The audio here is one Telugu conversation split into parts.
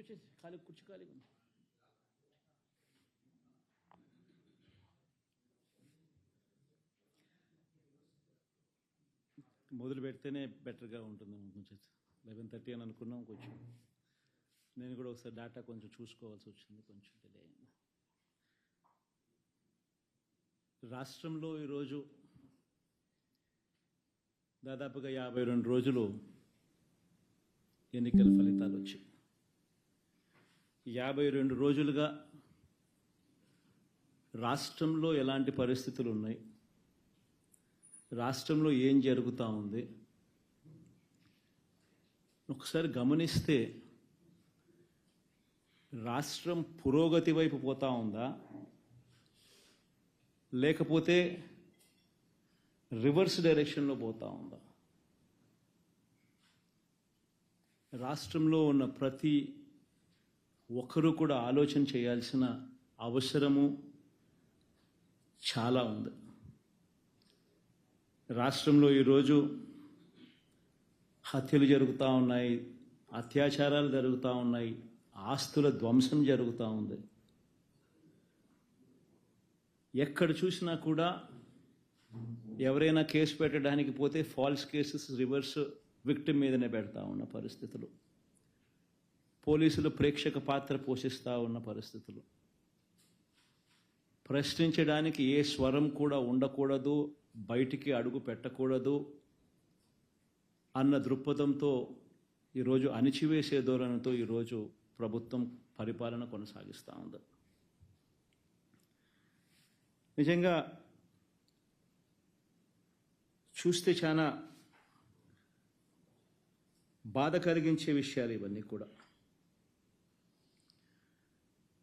ఇటు వచ్చేసి ఖాళీ కుర్చీ ఖాళీగా ఉంది. మొదలు పెడితేనే బెటర్గా ఉంటుంది కొంచెం లెవెన్ థర్టీ అని అనుకున్నాం కొంచెం. నేను కూడా ఒకసారి డేటా కొంచెం చూసుకోవాల్సి వచ్చింది కొంచెం డిలే అయింది. రాష్ట్రంలో ఈరోజు దాదాపుగా యాభై రెండు రోజులు ఎన్నికల ఫలితాలు వచ్చాయి. యాభై రెండు రోజులుగా రాష్ట్రంలో ఎలాంటి పరిస్థితులు ఉన్నాయి రాష్ట్రంలో ఏం జరుగుతూ ఉంది? ఒకసారి గమనిస్తే రాష్ట్రం పురోగతి వైపు పోతా ఉందా? లేకపోతే రివర్స్ డైరెక్షన్లో పోతా ఉందా? రాష్ట్రంలో ఉన్న ప్రతి ఒకరు కూడా ఆలోచన చేయాల్సిన అవసరము చాలా ఉంది. రాష్ట్రంలో ఈరోజు హత్యలు జరుగుతూ ఉన్నాయి అత్యాచారాలు జరుగుతూ ఉన్నాయి ఆస్తుల ధ్వంసం జరుగుతూ ఉంది. ఎక్కడ చూసినా కూడా ఎవరైనా కేసు పెట్టడానికి పోతే ఫాల్స్ కేసెస్ రివర్స్ విక్టిమ్ మీదనే పెడతా ఉన్న పరిస్థితులు. పోలీసులు ప్రేక్షక పాత్ర పోషిస్తూ ఉన్న పరిస్థితులు. ప్రశ్నించడానికి ఏ స్వరం కూడా ఉండకూడదు బయటికి అడుగు పెట్టకూడదు అన్న దృక్పథంతో ఈరోజు అణిచివేసే ధోరణితో ఈరోజు ప్రభుత్వం పరిపాలన కొనసాగిస్తూ ఉంది. నిజంగా చూస్తే చాలా బాధ కలిగించే విషయాలు ఇవన్నీ కూడా.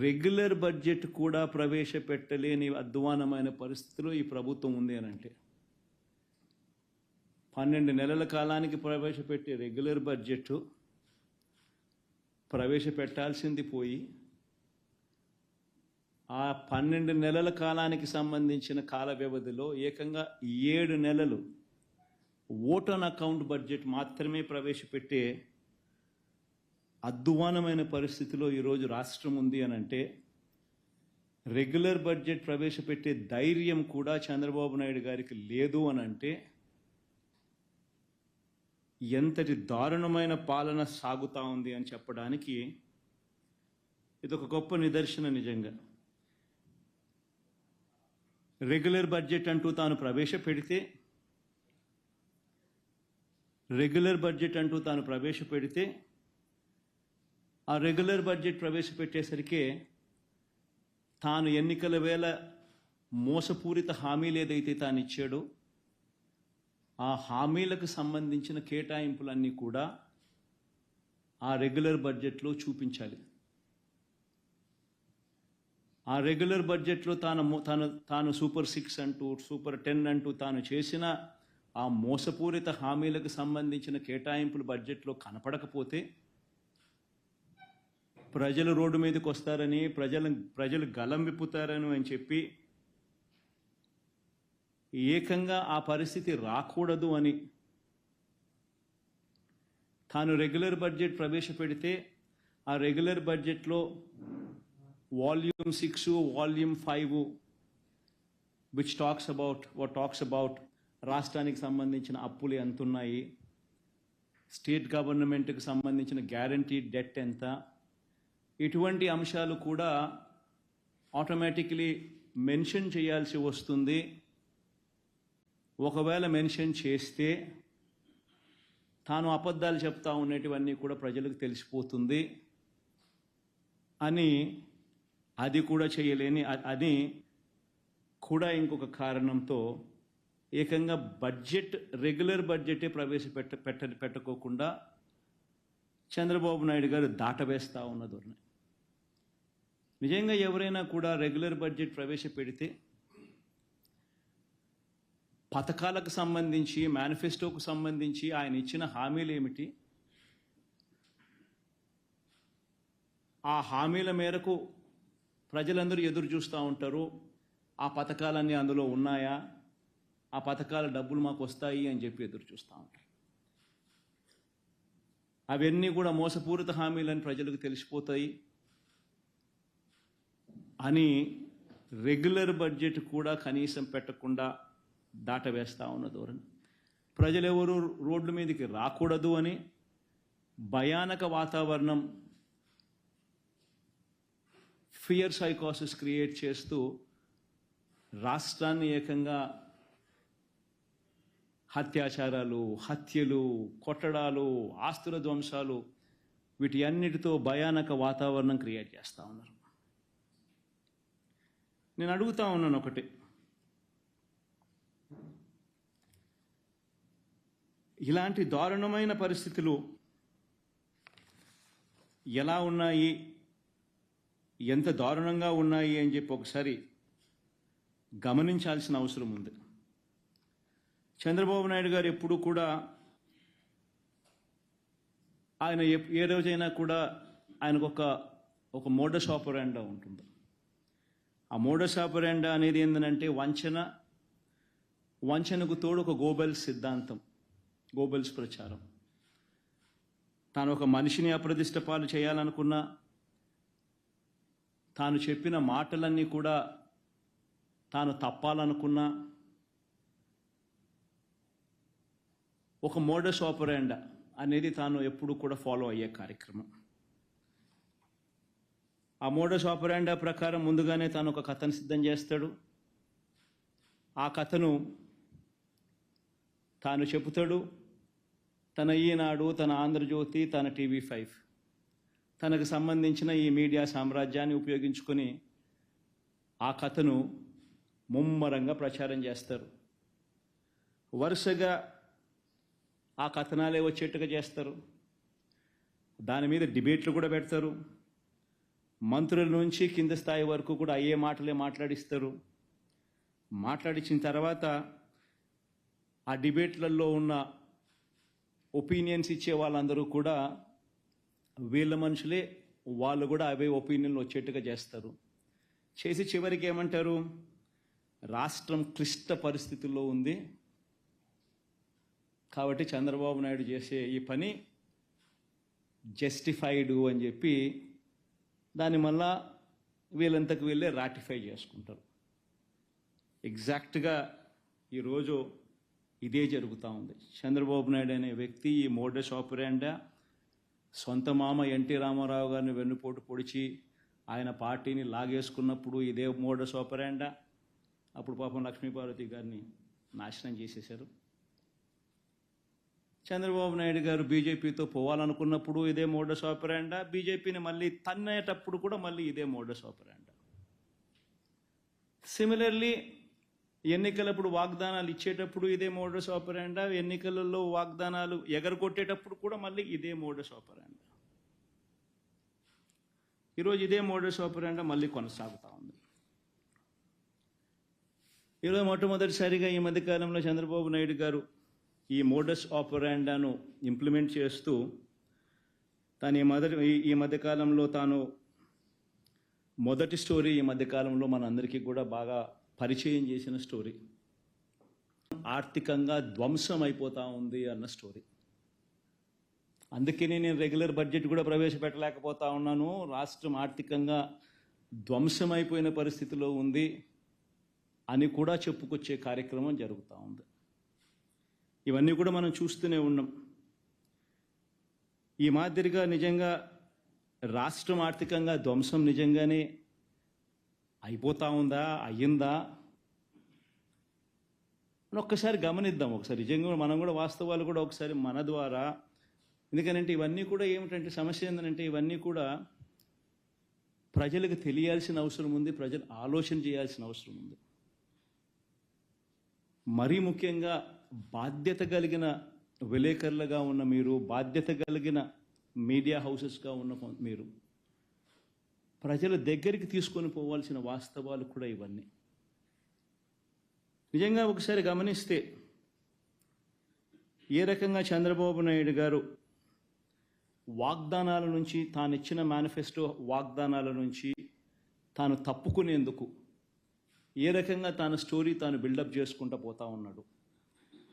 రెగ్యులర్ బడ్జెట్ కూడా ప్రవేశపెట్టలేని అధ్వానమైన పరిస్థితిలో ఈ ప్రభుత్వం ఉంది అని అంటే పన్నెండు నెలల కాలానికి ప్రవేశపెట్టే రెగ్యులర్ బడ్జెట్ ప్రవేశపెట్టాల్సింది పోయి ఆ పన్నెండు నెలల కాలానికి సంబంధించిన కాల వ్యవధిలో ఏకంగా ఏడు నెలలు ఓటన్ అకౌంట్ బడ్జెట్ మాత్రమే ప్రవేశపెట్టే అద్వానమైన పరిస్థితిలో ఈరోజు రాష్ట్రం ఉంది అని అంటే రెగ్యులర్ బడ్జెట్ ప్రవేశపెట్టే ధైర్యం కూడా చంద్రబాబు నాయుడు గారికి లేదు అని అంటే ఎంతటి దారుణమైన పాలన సాగుతూ ఉంది అని చెప్పడానికి ఇది ఒక గొప్ప నిదర్శన నిజంగా. రెగ్యులర్ బడ్జెట్ అంటూ తాను ప్రవేశపెడితే రెగ్యులర్ బడ్జెట్ అంటూ తాను ప్రవేశపెడితే ఆ రెగ్యులర్ బడ్జెట్ ప్రవేశపెట్టేసరికి తాను ఎన్నికల వేళ మోసపూరిత హామీలు ఏదైతే తాను ఇచ్చాడో ఆ హామీలకు సంబంధించిన కేటాయింపులన్నీ కూడా ఆ రెగ్యులర్ బడ్జెట్లో చూపించాలి. ఆ రెగ్యులర్ బడ్జెట్లో తాను తాను తాను సూపర్ సిక్స్ అంటూ సూపర్ టెన్ అంటూ తాను చేసిన ఆ మోసపూరిత హామీలకు సంబంధించిన కేటాయింపులు బడ్జెట్లో కనపడకపోతే ప్రజలు రోడ్డు మీదకి వస్తారని ప్రజలు ప్రజలు గలం విప్పుతారని అని చెప్పి ఏకంగా ఆ పరిస్థితి రాకూడదు అని తాను రెగ్యులర్ బడ్జెట్ ప్రవేశపెడితే ఆ రెగ్యులర్ బడ్జెట్లో volume six volume five which talks about what talks about రాష్ట్రానికి సంబంధించిన అప్పులు ఎంత ఉన్నాయి స్టేట్ గవర్నమెంట్కి సంబంధించిన గ్యారంటీ డెట్ ఎంత ఇటువంటి అంశాలు కూడా ఆటోమేటిక్లీ మెన్షన్ చేయాల్సి వస్తుంది. ఒకవేళ మెన్షన్ చేస్తే తాను అబద్ధాలు చెప్తా ఉండేటివన్నీ కూడా ప్రజలకు తెలిసిపోతుంది అని అది కూడా చేయలేని అని కూడా ఇంకొక కారణంతో ఏకంగా బడ్జెట్ రెగ్యులర్ బడ్జెటే ప్రవేశపెట్ట పెట్ట పెట్టుకోకుండా చంద్రబాబు నాయుడు గారు దాటవేస్తూ ఉన్న ధోరణి. నిజంగా ఎవరైనా కూడా రెగ్యులర్ బడ్జెట్ ప్రవేశపెడితే పథకాలకు సంబంధించి మేనిఫెస్టోకు సంబంధించి ఆయన ఇచ్చిన హామీలు ఏమిటి? ఆ హామీల మేరకు ప్రజలందరూ ఎదురు చూస్తూ ఉంటారు. ఆ పథకాలన్నీ అందులో ఉన్నాయా? ఆ పథకాల డబ్బులు మాకు వస్తాయి అని చెప్పి ఎదురు చూస్తూ ఉంటారు. అవన్నీ కూడా మోసపూరిత హామీలని ప్రజలకు తెలిసిపోతాయి. అని రెగ్యులర్ బడ్జెట్ కూడా కనీసం పెట్టకుండా దాటవేస్తా ఉన్న ధోరణి. ప్రజలెవరూ రోడ్ల మీదకి రాకూడదు అని భయానక వాతావరణం ఫియర్ సైకాసిస్ క్రియేట్ చేస్తూ రాష్ట్రాన్ని ఏకంగా హత్యాచారాలు హత్యలు కొట్టడాలు ఆస్తుల ధ్వంసాలు వీటి అన్నిటితో భయానక వాతావరణం క్రియేట్ చేస్తూ ఉన్నారు. నేను అడుగుతా ఉన్నాను ఒకటి. ఇలాంటి దారుణమైన పరిస్థితులు ఎలా ఉన్నాయి? ఎంత దారుణంగా ఉన్నాయి అని చెప్పి ఒకసారి గమనించాల్సిన అవసరం ఉంది. చంద్రబాబు నాయుడు గారు ఎప్పుడు కూడా ఆయన ఏ రోజైనా కూడా ఆయనకు ఒక ఒక మోడస్ ఆపరాండా ఉంటుంది ఆ మోడస్ ఆపరాండా అనేది ఏంటంటే వంచన వంచనకు తోడు ఒక గోబెల్స్ సిద్ధాంతం గోబెల్స్ ప్రచారం. తాను ఒక మనిషిని అప్రదిష్ట పాలు చేయాలనుకున్నా తాను చెప్పిన మాటలన్నీ కూడా తాను తప్పాలనుకున్నా ఒక మోడస్ ఆపరేండ అనేది తాను ఎప్పుడు కూడా ఫాలో అయ్యే కార్యక్రమం. ఆ మోడస్ ఆపరాండా ప్రకారం ముందుగానే తాను ఒక కథను సిద్ధం చేస్తాడు. ఆ కథను తాను చెబుతాడు. తన ఈనాడు తన ఆంధ్రజ్యోతి తన టీవీ ఫైవ్. తనకు సంబంధించిన ఈ మీడియా సామ్రాజ్యాన్ని ఉపయోగించుకొని ఆ కథను ముమ్మరంగా ప్రచారం చేస్తారు. వరుసగా ఆ కథనాలే వచ్చేట్టుగా చేస్తారు. దాని మీద డిబేట్లు కూడా పెడతారు. మంత్రుల నుంచి కింద స్థాయి వరకు కూడా అయ్యే మాటలే మాట్లాడిస్తారు. మాట్లాడించిన తర్వాత ఆ డిబేట్లలో ఉన్న ఒపీనియన్స్ ఇచ్చే వాళ్ళందరూ కూడా వీళ్ళ మనుషులే వాళ్ళు కూడా అవే ఒపీనియన్లు వచ్చేట్టుగా చేస్తారు. చేసి చివరికి ఏమంటారు? రాష్ట్రం క్లిష్ట పరిస్థితుల్లో ఉంది. కాబట్టి చంద్రబాబు నాయుడు చేసే ఈ పని జస్టిఫైడ్ అని చెప్పి దాన్ని మళ్ళా వీళ్ళంతకు వీళ్ళే రాటిఫై చేసుకుంటారు. ఎగ్జాక్ట్గా ఈరోజు ఇదే జరుగుతూ ఉంది. చంద్రబాబు నాయుడు అనే వ్యక్తి ఈ మోడస్ ఆపరేండా సొంత మామ ఎన్టీ రామారావు గారిని వెన్నుపోటు పొడిచి ఆయన పార్టీని లాగేసుకున్నప్పుడు ఇదే మోడస్ ఆపరేండా అప్పుడు పాపం లక్ష్మీపార్వతి గారిని నాశనం చేసేశారు. చంద్రబాబు నాయుడు గారు బీజేపీతో పోవాలనుకున్నప్పుడు ఇదే మోడస్ ఆపరాండా? బీజేపీని మళ్ళీ తన్నేటప్పుడు కూడా మళ్ళీ ఇదే మోడస్ ఆపరాండా? సిమిలర్లీ ఎన్నికలప్పుడు వాగ్దానాలు ఇచ్చేటప్పుడు ఇదే మోడస్ ఆపరాండా? ఎన్నికలలో వాగ్దానాలు ఎగరగొట్టేటప్పుడు కూడా మళ్ళీ ఇదే మోడస్ ఆపరాండా? ఈరోజు ఇదే మోడస్ ఆపరాండా మళ్ళీ కొనసాగుతూ ఉంది. ఈరోజు మొట్టమొదటిసారిగా ఈ మధ్యకాలంలో చంద్రబాబు నాయుడు గారు ఈ మోడస్ ఆపరాండాను ఇంప్లిమెంట్ చేస్తూ తాను ఈ మొదటి ఈ- ఈ మధ్యకాలంలో తాను మొదటి స్టోరీ ఈ మధ్యకాలంలో మనందరికీ కూడా బాగా పరిచయం చేసిన స్టోరీ. ఆర్థికంగా ధ్వంసం అయిపోతా ఉంది అన్న స్టోరీ. అందుకనే నేను రెగ్యులర్ బడ్జెట్ కూడా ప్రవేశపెట్టలేకపోతా ఉన్నాను. రాష్ట్రం ఆర్థికంగా ధ్వంసమైపోయిన పరిస్థితిలో ఉంది అని కూడా చెప్పుకొచ్చే కార్యక్రమం జరుగుతూ ఉంది. ఇవన్నీ కూడా మనం చూస్తూనే ఉన్నాం. ఈ మాదిరిగా నిజంగా రాష్ట్రం ఆర్థికంగా ధ్వంసం నిజంగానే అయిపోతా ఉందా అయ్యిందా? ఒక్కసారి గమనిద్దాం ఒకసారి. నిజంగా మనం కూడా వాస్తవాలు కూడా ఒకసారి మన ద్వారా. ఎందుకనంటే ఇవన్నీ కూడా ఏమిటంటే సమస్య ఏంటంటే ఇవన్నీ కూడా ప్రజలకు తెలియాల్సిన అవసరం ఉంది ప్రజలు ఆలోచన చేయాల్సిన అవసరం ఉంది. మరీ ముఖ్యంగా బాధ్యత కలిగిన విలేకరులుగా ఉన్న మీరు బాధ్యత కలిగిన మీడియా హౌసెస్గా ఉన్న మీరు. ప్రజల దగ్గరికి తీసుకొని పోవాల్సిన వాస్తవాలు కూడా ఇవన్నీ. నిజంగా ఒకసారి గమనిస్తే ఏ రకంగా చంద్రబాబు నాయుడు గారు వాగ్దానాల నుంచి తాను ఇచ్చిన మేనిఫెస్టో వాగ్దానాల నుంచి తాను తప్పుకునేందుకు ఏ రకంగా తాను స్టోరీ తాను బిల్డప్ చేసుకుంటూ పోతా ఉన్నాడు?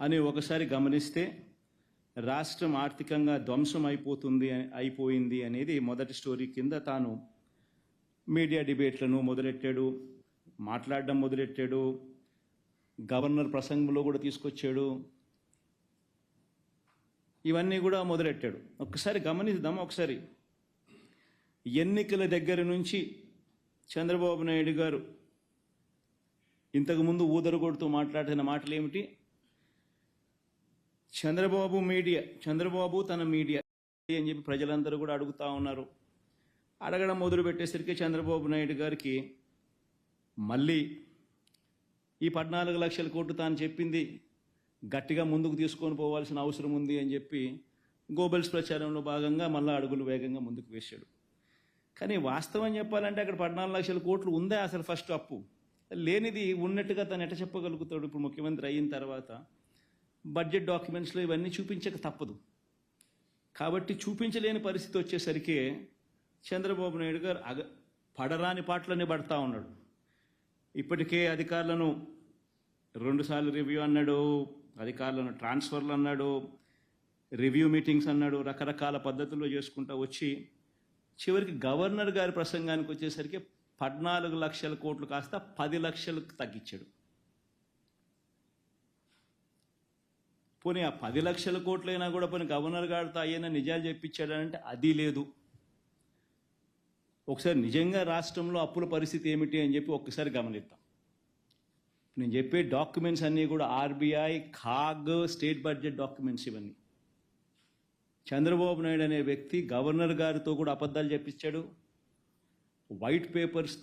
అని ఒకసారి గమనిస్తే రాష్ట్రం ఆర్థికంగా ధ్వంసం అయిపోతుంది అయిపోయింది అనేది మొదటి స్టోరీ కింద తాను మీడియా డిబేట్లను మొదలెట్టాడు మాట్లాడడం మొదలెట్టాడు గవర్నర్ ప్రసంగంలో కూడా తీసుకొచ్చాడు. ఇవన్నీ కూడా మొదలెట్టాడు. ఒక్కసారి గమనిద్దాం ఒకసారి. ఎన్నికల దగ్గర నుంచి చంద్రబాబు నాయుడు గారు ఇంతకుముందు ఊదరగొడుతూ మాట్లాడిన మాటలు ఏమిటి చంద్రబాబు మీడియా చంద్రబాబు తన మీడియా అని చెప్పి ప్రజలందరూ కూడా అడుగుతా ఉన్నారు. అడగడం మొదలు పెట్టేసరికి చంద్రబాబు నాయుడు గారికి మళ్ళీ ఈ పద్నాలుగు లక్షల కోట్లు తాను చెప్పింది గట్టిగా ముందుకు తీసుకొని పోవాల్సిన అవసరం ఉంది అని చెప్పి గోబెల్స్ ప్రచారంలో భాగంగా మళ్ళీ అడుగులు వేగంగా ముందుకు వేశాడు. కానీ వాస్తవం చెప్పాలంటే అక్కడ పద్నాలుగు లక్షల కోట్లు ఉందే అసలు ఫస్ట్ అప్పు. లేనిది ఉన్నట్టుగా తను ఎట చెప్పగలుగుతాడు? ఇప్పుడు ముఖ్యమంత్రి అయిన తర్వాత బడ్జెట్ డాక్యుమెంట్స్లో ఇవన్నీ చూపించక తప్పదు. కాబట్టి చూపించలేని పరిస్థితి వచ్చేసరికి చంద్రబాబు నాయుడు గారు అగ పడరాని పాటలనే పడతా ఉన్నాడు. ఇప్పటికే అధికారులను రెండుసార్లు రివ్యూ అన్నాడు అధికారులను ట్రాన్స్ఫర్లు అన్నాడు రివ్యూ మీటింగ్స్ అన్నాడు రకరకాల పద్ధతుల్లో చేసుకుంటూ వచ్చి చివరికి గవర్నర్ గారి ప్రసంగానికి వచ్చేసరికి పద్నాలుగు లక్షల కోట్లు కాస్త పది లక్షలకు తగ్గించాడు. పోనీ ఆ పది లక్షల కోట్లైనా కూడా పోనీ గవర్నర్ గారితో అయ్యైనా నిజాలు చెప్పించాడంటే అది లేదు. ఒకసారి నిజంగా రాష్ట్రంలో అప్పుల పరిస్థితి ఏమిటి అని చెప్పి ఒక్కసారి గమనిద్దాం. నేను చెప్పే డాక్యుమెంట్స్ అన్నీ కూడా RBI CAG state budget documents ఇవన్నీ. చంద్రబాబు నాయుడు అనే వ్యక్తి గవర్నర్ గారితో కూడా అబద్ధాలు చెప్పించాడు. వైట్ పేపర్స్తో